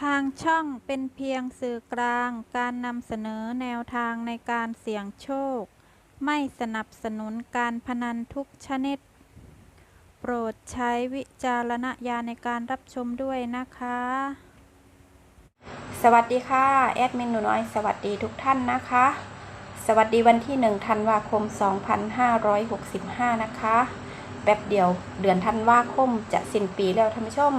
ทางช่องเป็นเพียงสื่อกลางการนำเสนอแนวทางในการเสี่ยงโชค ไม่สนับสนุนการพนันทุกชนิด โปรดใช้วิจารณญาณในการรับชมด้วยนะคะ สวัสดีค่ะ แอดมินหนูน้อยสวัสดีทุกท่านนะคะ สวัสดีวันที่1ธันวาคม 2565 นะคะ แบบเดียวเดือนธันวาคมจะสิ้นปีแล้วท่านผู้ชม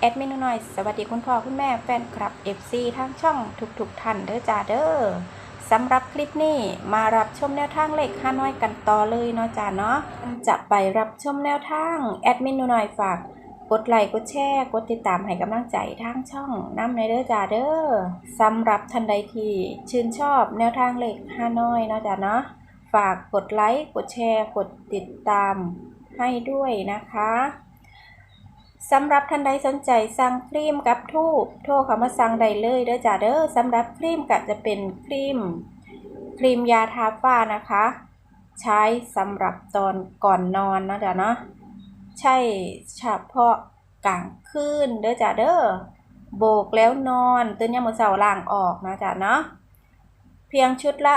แอดมินหนูน้อย สวัสดีคุณพ่อคุณแม่แฟนคลับ FC ทั้งช่องทุกๆท่านเด้อจ้าเด้อสำหรับคลิปนี้มารับชมแนวทางเลขห้าน้อยกันต่อเลยเนาะจ้าเนาะจะไปรับชมแนวทางแอดมินหนูน้อยฝากกดไลค์กดแชร์กดติดตามให้กำลังใจทางช่องน้ำในเด้อจ้าเด้อสำหรับท่านใดที่ชื่นชอบแนวทางเลขห้าน้อยเนาะจ้าเนาะฝากกดไลค์กดแชร์กดติดตามให้ด้วยนะคะ สำหรับท่านใดสนใจสั่งครีมกับทูบโทรเข้ามาสั่งได้เลยเด้อจ้าเด้อสำหรับครีมก็จะเป็นครีม ครีมยาทาฝ้านะคะ ใช้สำหรับตอนก่อนนอนนะจ๊ะเนาะใช่เฉพาะกลางคืนเด้อจ้ะเด้อโบกแล้วนอนตื่นยามมื้อเช้าล้างออกนะจ๊ะเนาะเพียงชุดละ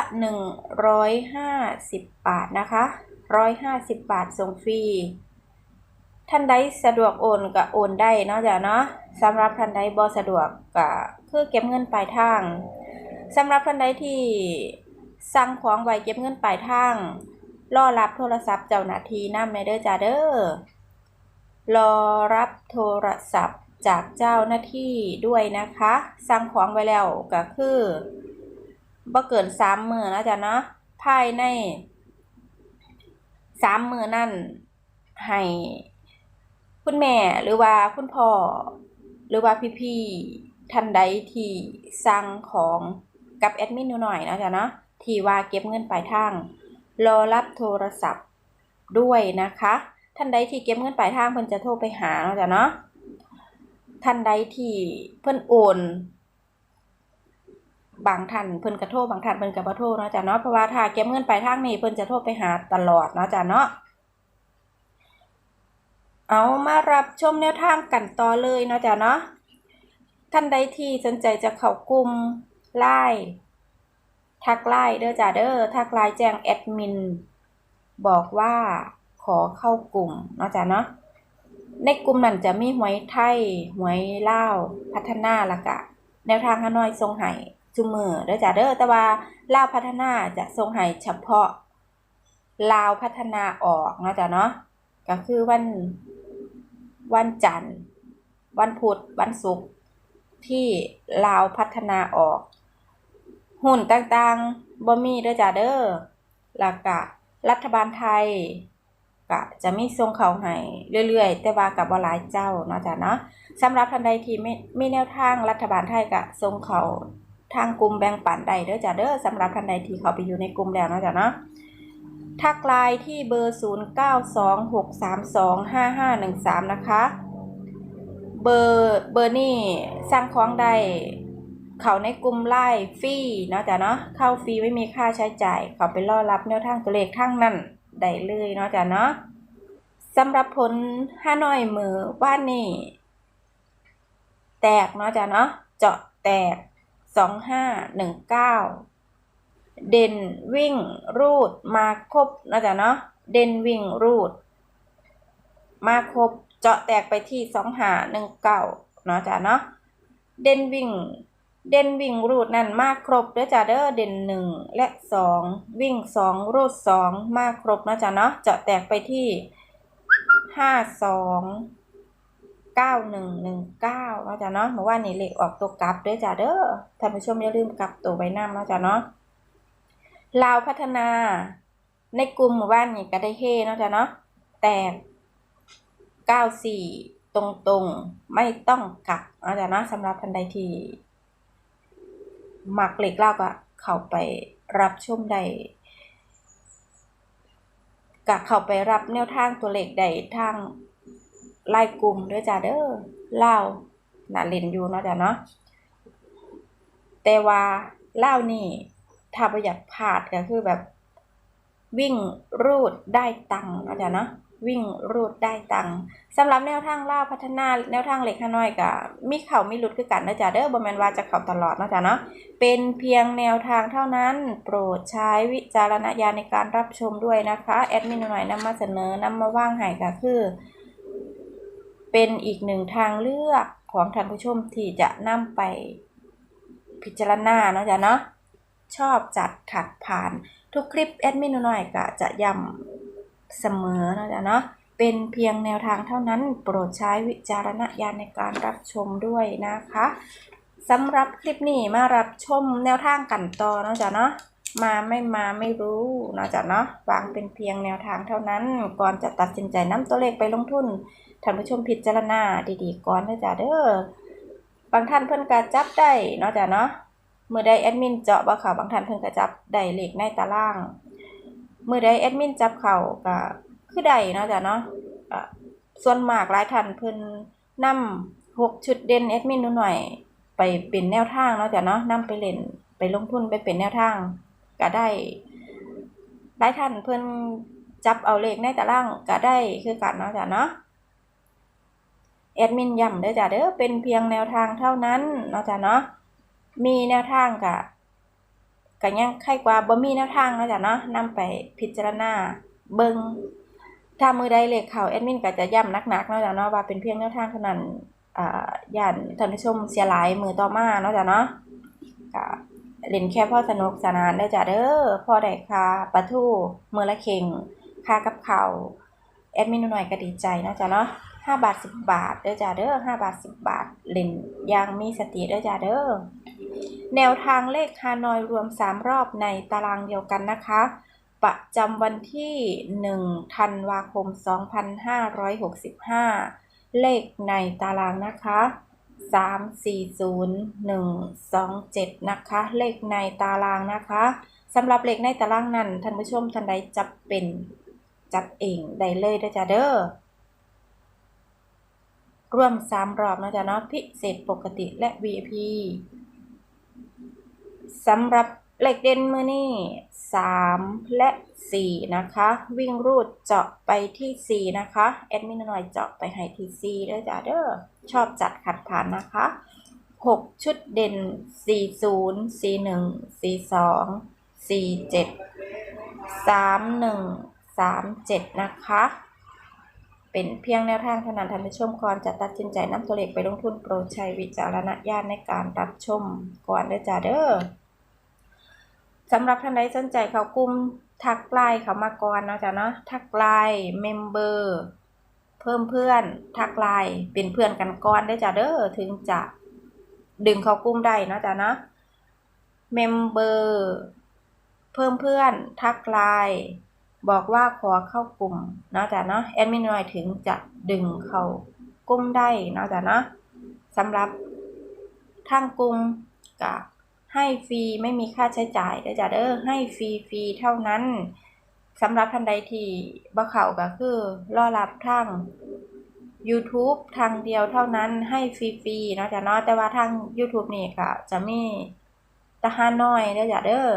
150 บาทนะคะ 150 บาทส่งฟรี ท่านใดสะดวกโอนก็โอนได้เนาะจ้ะเนาะสำหรับท่านใดบ่สะดวกก็คือเก็บเงินปลายทางสำหรับท่านใดที่สั่งของไว้เก็บเงินปลายทางรอรับโทรศัพท์เจ้าหน้าที่นำในเด้อจ้าเด้อรอรับโทรศัพท์จากเจ้าหน้าที่ด้วยนะคะ สั่งของไว้แล้วก็คือบ่เกินสามมือนะจ๊ะเนาะภายในสามมือนั่นให้ คุณแม่หรือว่าคุณพ่อ หรือว่าพี่ๆท่านใดที่สั่งของกับแอดมินหน่อยนะจ๊ะเนาะที่ว่าเก็บเงินปลายทางรอรับโทรศัพท์ด้วยนะคะ ท่านใดที่เก็บเงินปลายทางเพิ่นจะโทรไปหาเนาะจ้ะเนาะท่านใดที่เพิ่นโอนบางท่านเพิ่นก็โทรบางท่านเพิ่นก็บ่โทรเนาะจ้ะเนาะเพราะว่าถ้าเก็บเงินปลายทางนี่เพิ่นจะโทรไปหาตลอดเนาะจ้ะเนาะ เอามารับชมแนวทางกันต่อเลยเนาะจ้ะเนาะท่านใดที่สนใจจะเข้ากลุ่มไลน์ทักไลน์เด้อจ้าเด้อทักไลน์แจ้งแอดมิน บอกว่าขอเข้ากลุ่มเนาะจ้าเนาะในกลุ่มนั้นจะมีหวยไทยหวยเล่าพัฒนาละกะ แนวทางฮานอยทรงไห้จุมือเด้อจ้าเด้อแต่ว่าล่าพัฒนาจะทรงไห้เฉพาะลาวพัฒนาออกเนาะจ้าเนาะ ก็คือวันวันจันทร์ วันพุธวันศุกร์ที่ลาวพัฒนาออก หุ้นต่างๆบ่มีเด้อจ้าเด้อแล้วก็รัฐบาลไทยก็จะมีส่งเขาให้เรื่อยๆ แต่ว่ากับบ่หลายเจ้าเนาะจ้าเนาะสำหรับท่านใดที่ไม่มีแนวทางรัฐบาลไทยก็ส่งเขาทางกลุ่มแบ่งปันได้เด้อจ้าเด้อสำหรับท่านใดที่เขาไปอยู่ในกลุ่มแล้วเนาะจ้าเนาะ ทักไลน์ที่เบอร์ 0926325513 นะคะ เบอร์เบอร์นี่สั่งของได้ เขาในกลุ่มไล่ฟรีเนาะจ้ะเนาะเข้าฟรีไม่มีค่าใช้จ่าย เขาไปรอรับแนวทางตัวเลขทั้งนั้นได้เลยเนาะจ้ะเนาะสำหรับผลห้าน้อยมือว่านนี่ แตกเนาะจ้ะเนาะเจาะแตกสองห้าหนึ่งเก้า เด่นวิ่งรูดมาครบนะจ้ะเนาะเด่นวิ่งรูด มาครบเจาะแตกไปที่สองหาหนึ่งเก้าเนาะจ้ะเนาะเด่นวิ่ง เด่นวิ่งรูดนั่นมาครบเด้อจ้าเด้อเด่นหนึ่งและสองวิ่งสองรูดสองมาครบนะจ้าเนาะเจาะแตกไปที่ห้าสองเก้าหนึ่งหนึ่งเก้านะจ้าเนาะเมื่อวานนี้เลขออกตัวกลับเด้อจ้าเด้อท่านผู้ชมอย่าลืมกลับตัวไว้น้ำนะจ้าเนาะ ลาวพัฒนา ในกลุ่มหมู่บ้านนี่ก็ได้เฮเนาะจ้าเนาะแตกเก้าสี่ตรงๆ ไม่ต้องกลับนะจ้าเนาะสำหรับท่านใดที่หมักเหล็กเล่าก็เข้าไปรับชมได้กะเข้าไปรับแนวทางตัวเลขได้ทางไล่กลุ่มด้วยจ้าเด้อเล่าน่าเล่นอยู่เนาะจ้ะเนาะแต่ว่าเล่านี่ ถ้าประหยัดพลาดก็คือแบบ วิ่งรูดได้ตังค์นะจ้ะเนาะวิ่งรูดได้ตังค์สำหรับแนวทางล่าพัฒนาแนวทางเล็กฮานอยก็มีเข่ามีหลุดคือกันนะจ๊ะเด้อบ่แมนว่าจะเข่าตลอดเนาะจ๊ะเนาะเป็นเพียงแนวทางเท่านั้น โปรดใช้วิจารณญาณในการรับชมด้วยนะคะแอดมินหน่อยนำมาเสนอนำมาว่างให้ก็คือ เป็นอีกหนึ่งทางเลือกของท่านผู้ชมที่จะนำไปพิจารณาเนาะจ๊ะเนาะ ชอบจัดขัดผ่าน ทุกคลิปแอดมินหน่อยก็จะย้ำเสมอเนาะจ๊ะเนาะเป็นเพียงแนวทางเท่านั้นโปรดใช้วิจารณญาณในการรับชมด้วยนะคะสำหรับคลิปนี้มารับชมแนวทางกันต่อเนาะจ๊ะเนาะมาไม่มาไม่รู้เนาะจ๊ะเนาะวางเป็นเพียงแนวทางเท่านั้น ก่อนจะตัดสินใจนำตัวเลขไปลงทุนท่านผู้ชมพิจารณาดีๆก่อนนะจ๊ะเด้อบางท่านเพิ่นก็จับได้เนาะจ๊ะเนาะ เมื่อใดแอดมินเจาะบ่เขาบางท่านเพิ่นก็จับได้เลขในตารางเมื่อใดแอดมินจับเข้าก็คือได้เนาะจ๊ะเนาะส่วนมากหลายท่านเพิ่นนำหกชุดเด่นแอดมินหน่อยไปเป็นแนวทางเนาะจ๊ะเนาะนำไปเล่นไปลงทุนไปเป็นแนวทางก็ได้หลายท่านเพิ่นจับเอาเลขในตารางก็ได้คือกันเนาะจ๊ะเนาะแอดมินย้ำเด้อจ้ะเด้อเป็นเพียงแนวทางเท่านั้นเนาะจ้ะเนาะ มีแนวทางกะกะยังใครกว่าบ่มีแนวทางเนาะจ้ะเนาะนำไปพิจารณาเบิงถ้ามือใดเลขเขาแอดมินก็จะย้ำนักๆเนาะจ้ะเนาะว่าเป็นเพียงแนวทางเท่านั้นอ่าย่านท่านผู้ชมเสียหลายมือต่อมาเนาะจ้ะเนาะก็เล่นแค่พ่อสนุกสนานเด้จ้ะเด้อพ่อได้ค่าปลาทูมือละเข่งค่ากับข้าวแอดมินหน่อยก็ดีใจนะจ้ะเนาะห้าบาทสิบบาทเด้อจ้าเด้อห้าบาทสิบบาทเล่นยางมีสติเด้อจ้าเด้อ แนวทางเลขฮานอยรวมสามรอบในตารางเดียวกันนะคะ ประจำวันที่ 1 ธันวาคม 2565 เลขในตารางนะคะ 340127 นะคะ เลขในตารางนะคะสำหรับเลขในตารางนั้นท่านผู้ชมท่านใดจับเป็นจับเองได้เลยเด้อจ้าเด้อร่วมสามรอบนะจ๊ะเนาะพิเศษปกติและ VIP สำหรับเหล็กเด่นมือนี่สามและสี่นะคะ วิ่งรูดเจาะไปที่สี่นะคะแอดมินหน่อยเจาะไปให้ที่สี่ด้วยจ้ะเด้อชอบจัดขัดผ่านนะคะหกชุดเด่นสี่ศูนย์สี่หนึ่งสี่สองสี่เจ็ดสามหนึ่งสามเจ็ดนะคะ เป็นเพียงแนวทางเท่านั้นท่านผู้ชมก่อนจะตัดสินใจนำตัวเลขไปลงทุนโปรดใช้วิจารณญาณในการรับชมก่อนเด้อจ้าเด้อ สำหรับท่านใดสนใจเขากลุ่มทักไลน์เขามาก่อนเนาะจ้ะเนาะทักไลน์เมมเบอร์เพิ่มเพื่อนทักไลน์เป็นเพื่อนกันก่อนเด้จ้าเด้อถึงจะดึงเขากลุ่มได้เนาะจ้ะเนาะเมมเบอร์เพิ่มเพื่อนทักไลน์บอกว่าขอเข้ากลุ่มเนาะจ้ะเนาะแอดมินหน่อยถึงจะดึงเขากลุ่มได้เนาะจ้ะเนาะสำหรับทางกลุ่มก็ ให้ฟรีไม่มีค่าใช้จ่ายเด้อจ้ะเด้อให้ฟรีฟรีเท่านั้นสำหรับท่านใดที่บ่เข้าก็คือรอรับทาง YouTube ทางเดียวเท่านั้นให้ฟรีๆเนาะจ้ะเนาะแต่ว่าทาง YouTube นี่ก็จะมีตะฮานอยเด้อจ้ะเด้อ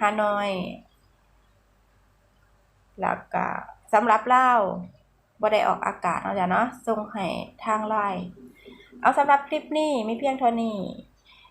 ฮานอยแล้วก็สำหรับเล่าบ่ได้ออกอากาศเนาะจ้ะเนาะส่งให้ทางไลน์เอาสำหรับคลิปนี้มีเพียงเท่านี้